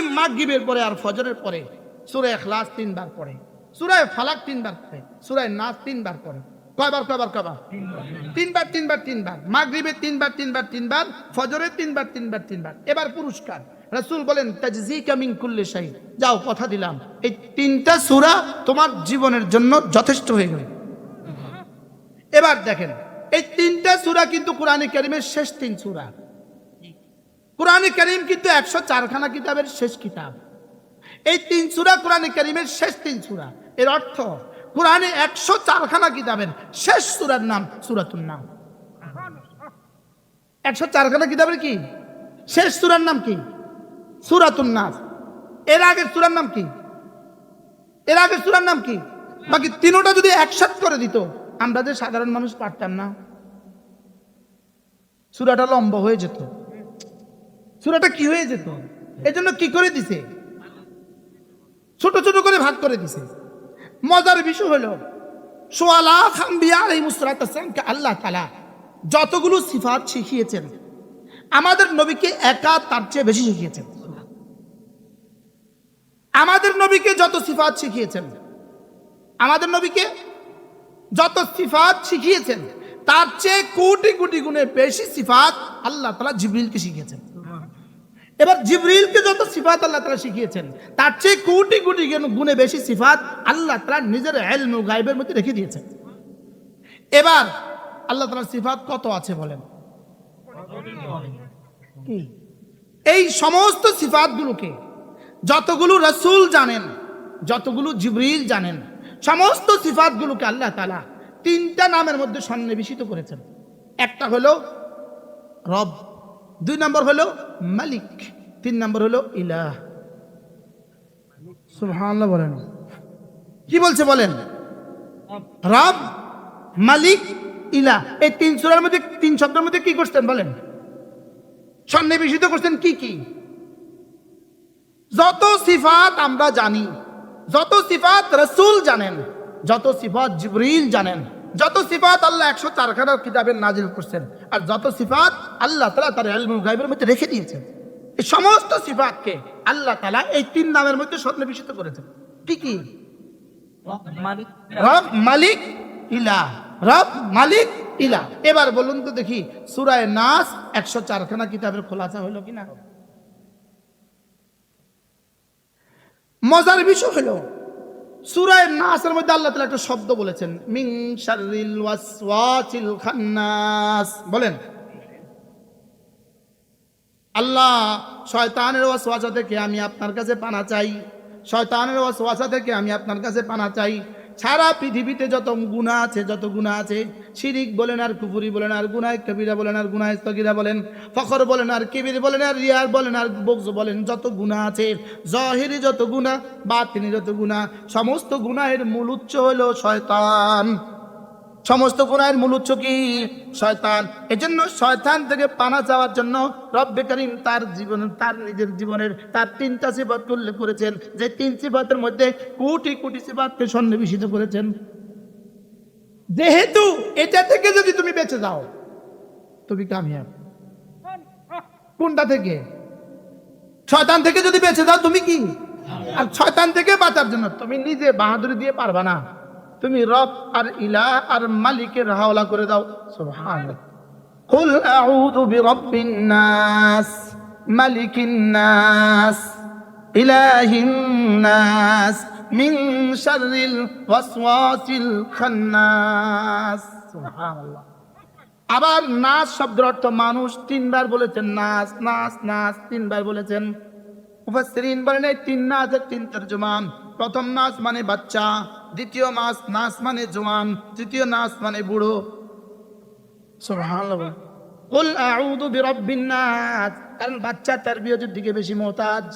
মাগরিবের পরে আর ফজরের পরে সুরায় এখলাস তিনবার পড়ে সুরায় ফালাক তিনবার পড়ে সুরায় নাচ তিনবার পড়ে। কয়বার কয়বার কয়বার? তিনবার তিনবার তিনবার। মাগরিবে তিনবার তিনবার তিনবার, ফজরে তিনবার তিনবার তিনবার। এবার পুরস্কার। রাসূল বলেন তাজজি কামিং যাও, কথা দিলাম। এই তিনটা সূরা তোমার জীবনের জন্য যথেষ্ট হয়ে গেল। এবার দেখেন, এই তিনটা সূরা কিন্তু কোরআনে কারিমের শেষ তিন সূরা। কোরআনে কারিম কিন্তু একশো চারখানা কিতাবের শেষ কিতাব। এই তিন সূরা কোরআনে করিমের শেষ তিন সূরা। এর অর্থ, কোরআনে একশো চারখানা কিতাবের শেষ সূরার নাম সূরাতুন নাম। একশো চারখানা কিতাবের কি? শেষ সূরার নাম কি? সূরাতুন নাস। এর আগের সূরার নাম কি? এর আগের সূরার নাম কি? বাকি তিনোটা যদি একসাথ করে দিত, আমরা যে সাধারণ মানুষ পারতাম না। সূরাটা লম্বা হয়ে যেত। সূরাটা কি হয়ে যেত? এজন্য কি করে দিছে? ছোট ছোট করে ভাগ করে দিছে। মজার বিষয় হলো সোয়ালা খাম্বিয়া এই মুসরাতকে আল্লাহ তালা যতগুলো সিফাত শিখিয়েছেন, আমাদের নবীকে একা তার চেয়ে বেশি শিখিয়েছেন। আমাদের নবীকে যত সিফাত শিখিয়েছেন, আমাদের নবীকে যত সিফাত শিখিয়েছেন, তার চেয়ে কোটি কোটি গুণে বেশি সিফাত আল্লাহ তালা জিবরিলকে শিখিয়েছেন। এবার জিবরিলকে যত সিফাত আল্লাহ তালা শিখিয়েছেন, তার চেয়ে কোটি কোটি গুণে বেশি সিফাত আল্লাহ তালা নিজের এলম গাইবের মধ্যে রেখে দিয়েছেন। এবার আল্লাহ তালার সিফাত কত আছে বলেন? এই সমস্ত সিফাতগুলোকে যতগুলো রসুল জানেন, যতগুলো জিবরিল জানেন, সমস্ত সিফাতগুলোকে আল্লাহ তালা তিনটা নামের মধ্যে সন্নিবেশিত করেছেন। একটা হলো রব দুই নম্বর হলো মালিক, তিন নম্বর হলো ইলাহ। সুবহানাল্লাহ বলেন। কি বলছে বলেন? রব, মালিক, ইলাহ। এই তিন সুরার মধ্যে, তিন শব্দের মধ্যে কি করছেন বলেন? সন্নিবেশিত করছেন কি কি? যত সিফাত আমরা জানি, যত সিফাত রসুল জানেন, যত সিফাত জিবরিল জানেন, যত সিফাত আল্লাহ একশো চারখানার কিতাবের নাজিল করছেন, আর যত সিফাত আল্লাহ তালা তার এলমুল গাইবের মধ্যে রেখে দিয়েছেন। এই সমস্ত সিফাতকে আল্লাহ তালা এই তিন নামের মধ্যে সন্নিবেশিত করেছেন। কি কি? রব মালিক। ইলা রব মালিক ইলা এবার বলুন তো দেখি সুরায় নাস একশো চারখানা কিতাবের খোলাসা হলো কিনা? মজার বিষয় হলো সুরায় নাসের মধ্যে আল্লাহ তালা একটা শব্দ বলেছেন মিং শাররিল ওয়াসওয়াসিল খান্নাস। বলেন আল্লাহ শয়তানের ওয়াসওয়াসা থেকে আমি আপনার কাছে পানা চাই। শয়তানের ওয়াসওয়াসা থেকে আমি আপনার কাছে পানা চাই। সারা পৃথিবীতে যত গুণা আছে, যত গুণা আছে, শিরিক বলেন আর কুফুরি বলেন আর গুনায় কবিরা বলেন আর গুনায় স্থগিরা বলেন, ফখর বলেন আর কিবির বলেন আর রিয়ার বলেন আর বকজ বলেন, যত গুণা আছে, জহেরি যত গুণা বাতিনি যত গুণা সমস্ত গুনাহের মূল উচ্চ হলো শয়তান। সমস্ত গুণায়ের মূল উৎস কি? শয়তান। এজন্য শয়তান থেকে পানা চাওয়ার জন্য রব্বে করিম তার জীবন, তার নিজের জীবনের, তার তিনটা সিফাত উল্লেখ করেছেন। যে তিন সিফাতের মধ্যে কোটি কোটি সিফাতকে সন্নিবেশিত করেছেন। যেহেতু এটা থেকে যদি তুমি বেঁচে যাও, তুমি কামিয়াব। কোনটা থেকে? শয়তান থেকে যদি বেঁচে যাও, তুমি কি? আর শয়তান থেকে বাঁচার জন্য তুমি নিজে বাহাদুরি দিয়ে পারবা না। তুমি রব আর ইলা আর মালিকের হাওলা করে দাও। সুবহানাল্লাহ। কুল আউযু বিরাব্বিন নাস, মালিকিন নাস, ইলাহিন নাস, মিন শাররিল ওয়াসওয়াসিল খান্নাস। সুবহানাল্লাহ। আবার নাচ শব্দের অর্থ মানুষ তিনবার বলেছেন নাচ নাচ নাচ তিনবার বলেছেন। মুফাসসিরিন বলেন এই তিন নাচের তিন তর্জমান প্রথম নাচ মানে বাচ্চা দ্বিতীয় মাস নাচ মানে জোয়ান তৃতীয় নাচ মানে বুড়ো। কুল আউযু বিরাব্বিন নাস কারণ বাচ্চা তারবিয়তের দিকে বেশি মোহতাজ।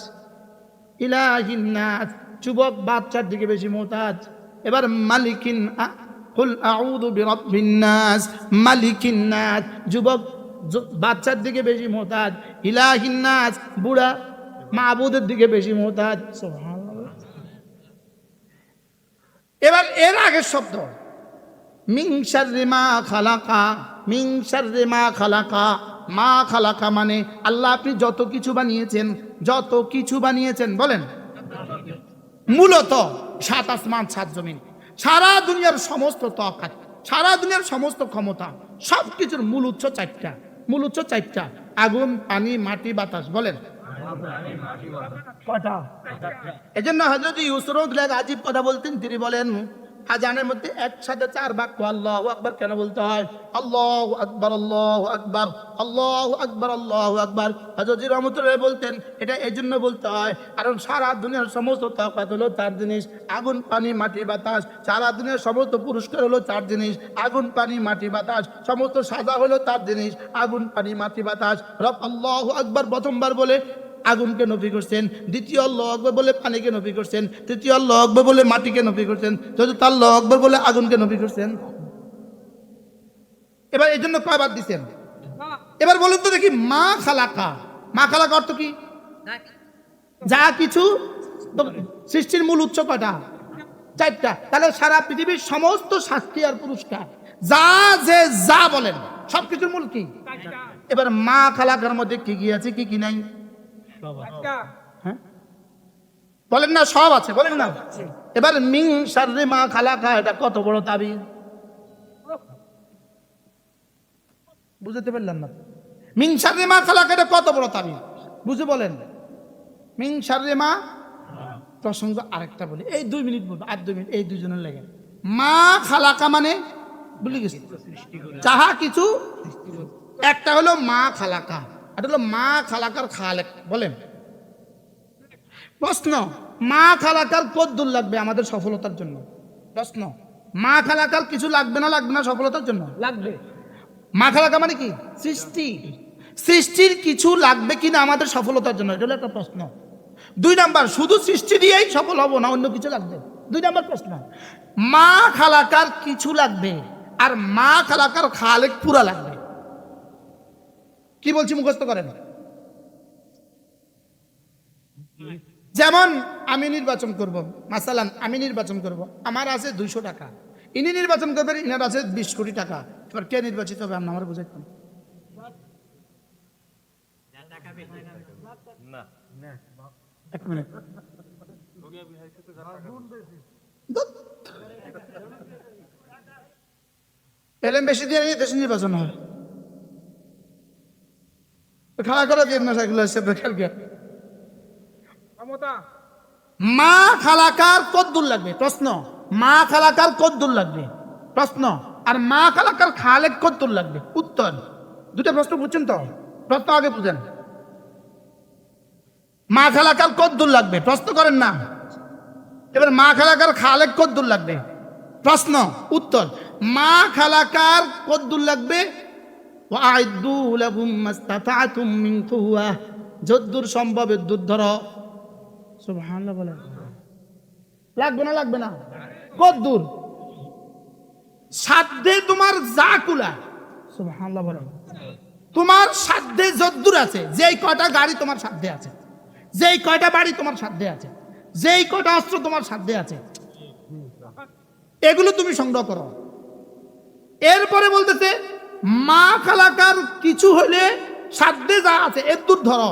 ইলাহিন নাস যুবক বাচ্চার দিকে বেশি মোহতাজ। এবার মালিকিন কুল আউযু বিরাব্বিন নাস মালিকিন নাস যুবক বাচ্চার দিকে বেশি মোহতাজ। ইলাহিন নাস বুড়া মাহবুদের দিকে বেশি মোহতাজ। সুবহানাল্লাহ। এবার এর আগের শব্দ। মিংসার মা খালাকা মিংসার মা খালাকা। মা খালাকা মানে আল্লাহ আপনি যত কিছু বানিয়েছেন, যত কিছু বানিয়েছেন, বলেন। মূলত সাত আসমান, সাত জমিন। সারা দুনিয়ার সমস্ত তকাত সারা দুনিয়ার সমস্ত ক্ষমতা সব কিছুর মূল উৎস চারটা। মূল উৎস চারটা। আগুন, পানি, মাটি, বাতাস, বলেন। এই হজরত ইউসুফ এক আজীব কথা বলতেন। তিনি বলেন, আজানের মধ্যে একসাথে চার বাক্য আল্লাহ আকবার কেন বলতে হয়? আল্লাহ আকবার আল্লাহ আকবার আল্লাহ আকবার আল্লাহ আকবার। হজরত রহমতুল্লাহ বলতেন, এটা এই জন্য বলতে হয়, কারণ সারা দুনিয়ার সমস্ত তাকাত হলো চার জিনিস। আগুন, পানি, মাটি, বাতাস। সারা দুনিয়ার সমস্ত পুরস্কার হলো চার জিনিস। আগুন, পানি, মাটি, বাতাস। সমস্ত সাজা হলো চার জিনিস। আগুন, পানি, মাটি, বাতাস। রব আল্লাহ আকবার প্রথমবার বলে আগুনকে নফি করছেন দ্বিতীয় আল্লাহ আকবর বলে পানিকে নফি করছেন তৃতীয় আল্লাহ আকবর বলে মাটিকে নফি করছেন চতুর্থ আল্লাহ আকবর বলে আগুনকে নফি করছেন। এবার এই জন্য কয়বার দিচ্ছেন এবার বলুন তো দেখি মা খালাকা। মা খালাকা অর্থ কি? যা কিছু সৃষ্টির মূল উৎস কয়টা? চারটা। তাহলে সারা পৃথিবীর সমস্ত শাস্তি আর পুরস্কার যা যে যা বলেন সবকিছুর মূল কি? এবার মা খালাকার মধ্যে কি কি আছে কি কি নাই? হ্যাঁ? বলেন না সব আছে বলেন না। এবার মিং সার্রে মা খালাকা এটা কত বড় দাবি বুঝতে পারলাম না। মিং সার্রে মা খালাকা এটা কত বড় দাবি বুঝে বলেন। মিং সার্রে মা প্রসঙ্গ আরেকটা বলি। এই দুই মিনিট বলব আর দুই মিনিট এই দুজনের লেগে। মা খালাকা মানে ভুলে গেছি। যাহা কিছু একটা হলো মা খালাকা এটা হলো মা খালাকার খালেক বলেন। প্রশ্ন মা খালাকার কদ্দুর লাগবে আমাদের সফলতার জন্য? প্রশ্ন মা খালাকার কিছু লাগবে না লাগবে না সফলতার জন্য? লাগবে। মা খালাকা মানে কি? সৃষ্টি। সৃষ্টির কিছু লাগবে কিনা আমাদের সফলতার জন্য? এটা হলো একটা প্রশ্ন। দুই নাম্বার শুধু সৃষ্টি দিয়েই সফল হব না অন্য কিছু লাগবে? দুই নাম্বার প্রশ্ন মা খালাকার কিছু লাগবে আর মা খালাকার খালেক পুরা লাগবে? কি বলছি মুখস্থ করেন? যেমন আমি নির্বাচন করব মাসালান আমি নির্বাচন করব আমার আছে দুইশো টাকা। ইনি নির্বাচন করবেন ইনার আছে বিশ কোটি টাকা। এবার কে নির্বাচিত হবে আপনি আমার বুঝাইতাম এক মিনিট। বেশি দিয়ে দেশে নির্বাচন হয়। করে দিয়ে খেলকে মা খালাকার কদ্দুর লাগবে? প্রশ্ন। মা খালাকার কদ্দুর লাগবে? প্রশ্ন। আর মা খালাকার খালেক কদ্দুর লাগবে? উত্তর। দুটো প্রশ্ন বুঝছেন তো? প্রশ্ন আগে বুঝেন। মা খালাকার কদ্দুর লাগবে? প্রশ্ন করেন না। এবার মা খালাকার খালেক কদ্দুর লাগবে? প্রশ্ন। উত্তর। মা খালাকার কদ্দুর লাগবে? যদ্দুর সম্ভব, এদ্দুর ধরো। লাগবে না লাগবে না? কদ্দুর? সাধ্যে তোমার যা কুলা। তোমার সাধ্যে যদ্দুর আছে। যেই কয়টা গাড়ি তোমার সাধ্যে আছে। যেই কয়টা বাড়ি তোমার সাধ্যে আছে। যেই কয়টা অস্ত্র তোমার সাধ্যে আছে। এগুলো তুমি সংগ্রহ করো। এরপরে বলতেছে মা খালাকার কিছু হলে সাধ্যে যা আছে, এর দূর ধরো।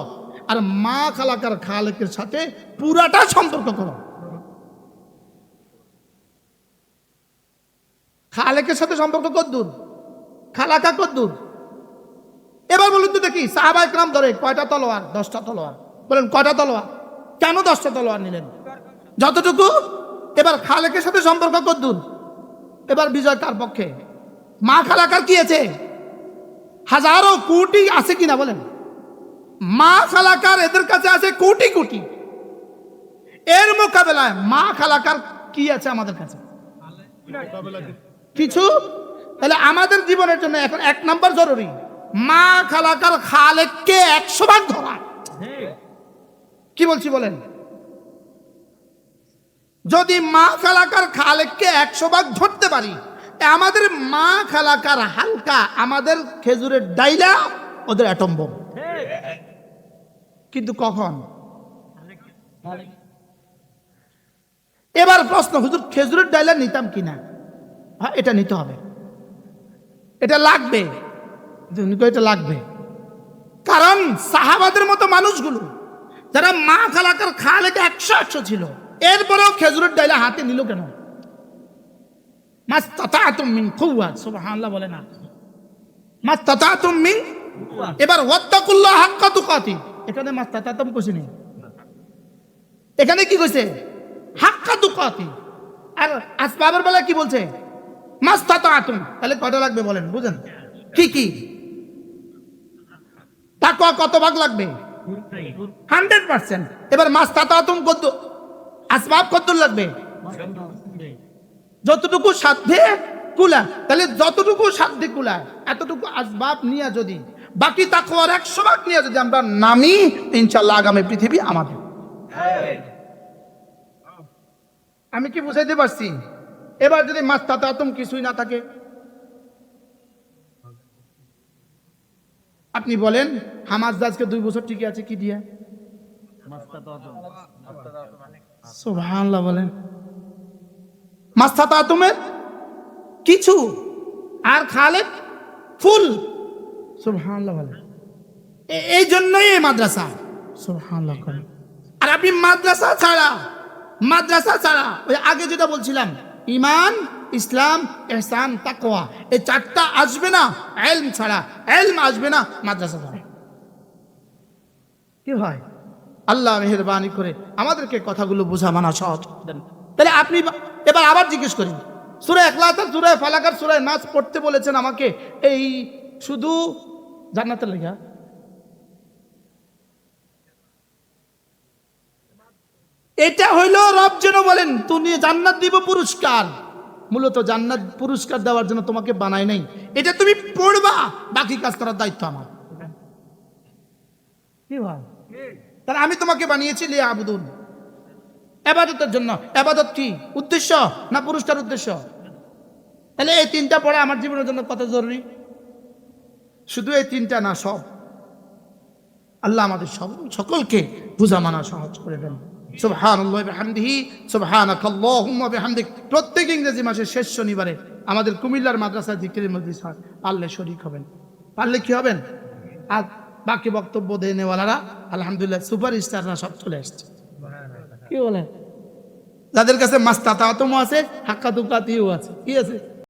আর মা খালাকার খালেকের সাথে পুরাটা সম্পর্ক করো। খালেকের সাথে সম্পর্ক কদ্দূর খালাকা কদ্দূর এবার বলুন তো দেখি সাহাবা একরাম ধরে কয়টা তলোয়ার? দশটা তলোয়ার। বলেন, কয়টা তলোয়ার? কেন দশটা তলোয়ার নিলেন? যতটুকু। এবার খালেকের সাথে সম্পর্ক কদ্দূর এবার বিজয় কার পক্ষে? মা খালাকার কি আছে? হাজারো কোটি আছে কিনা বলেন। মা খালাকার এদের কাছে আছে কোটি কোটি। এর মোকাবেলায় মা খালাকার কি আছে আমাদের কাছে? কিছু? তাহলে আমাদের জীবনের জন্য এখন এক নম্বর জরুরি। মা খালাকার খালেককে একশো ভাগ ধরা। কি বলছি বলেন? যদি মা খালাকার খালেককে একশো ভাগ ধরতে পারি আমাদের মা খালাকার হালকা, আমাদের খেজুরের ডাইলা, ওদের অ্যাটম বোম। কিন্তু কখন? এবার প্রশ্ন, হুজুর, খেজুরের ডাইলা নিতাম কিনা? হ্যাঁ এটা নিতে হবে। এটা লাগবে। এটা লাগবে। কারণ সাহাবাদের মতো মানুষগুলো, যারা মা খালাকার খালেকে একশো একশো ছিল, এরপরেও খেজুরের ডাইলা হাতে নিল কেন? মিন কুওয়া, সুবহানাল্লাহ বলে এবার এখানে মাস কইছে নি? এখানে কি কইছে? হাক্কা তুকাতি। আর আসবাবের বেলা কি বলছে? মাস তাতাতুম তাহলে কয়টা লাগবে বলেন, বুঝেন? কি কি? তাকওয়া কত ভাগ লাগবে? Hundred percent. এবার মাস তাতাতুম কত আসবাব কত লাগবে? যতটুকু সাধ্যে কুলা তাহলে যতটুকু সাধ্যে কুলা এতটুকু আসবাব নিয়ে যদি বাকি তাকওয়ার একশো ভাগ নিয়ে যদি আমরা নামি ইনশাল্লাহ আগামী পৃথিবী আমাদের। আমি কি বুঝাইতে পারছি? এবার যদি মাছ তাতাতুম কিছুই না থাকে আপনি বলেন হামাজ আজকে দুই বছর টিকে আছে কি দিয়ে? সুবহানাল্লাহ বলেন। মাস্তাতা তুমের কিছু। আর খালেদ? ফুল। সুবহানাল্লাহ এই জন্যই এই মাদ্রাসা। সুবহানাল্লাহ আর আপনি মাদ্রাসা ছাড়া মাদ্রাসা ছাড়া ওই আগে যেটা বলছিলাম ইমান ইসলাম এহসান তাকোয়া এই চারটা আসবে না এলম ছাড়া। এলম আসবে না মাদ্রাসা ছাড়া। কি হয় আল্লাহ মেহরবানি করে আমাদেরকে কথাগুলো বোঝা মানা সহজ দেন। তাহলে আপনি এবার আবার জিজ্ঞেস করি সুরায় একলাতার সুরায় ফালাকার সুরায় নাচ পড়তে বলেছেন আমাকে এই শুধু জান্নাতের লেখা? এটা হইল রব যেন বলেন তুমি জান্নাত দিব পুরস্কার। মূলত জান্নাত পুরস্কার দেওয়ার জন্য তোমাকে বানায় নাই। এটা তুমি পড়বা বাকি কাজ করার দায়িত্ব আমার। কি ভাই তাহলে আমি তোমাকে বানিয়েছি লিয়া আবুদুন এবাদতের জন্য। এবাদত কি? উদ্দেশ্য না পুরস্কার উদ্দেশ্য? তাহলে এই তিনটা পড়া আমার জীবনের জন্য কত জরুরি? শুধু এই তিনটা না, সব। আল্লাহ আমাদের সব, সকলকে বুঝা মানা সহজ করে দেন। সুবহানাকাল্লাহুম্মা বিহামদিক। প্রত্যেক ইংরেজি মাসের শেষ শনিবারে আমাদের কুমিল্লার মাদ্রাসা জিকিরের মধ্যে পারলে শরিক হবেন। পারলে কি হবেন? আর বাকি বক্তব্য দিয়ে নেওয়ালারা আলহামদুলিল্লাহ সুপার স্টাররা সব চলে এসছে কি বলেন? যাদের কাছে মাস্তাতাতমও আছে হাক্কা দুকাতিও আছে। কি আছে?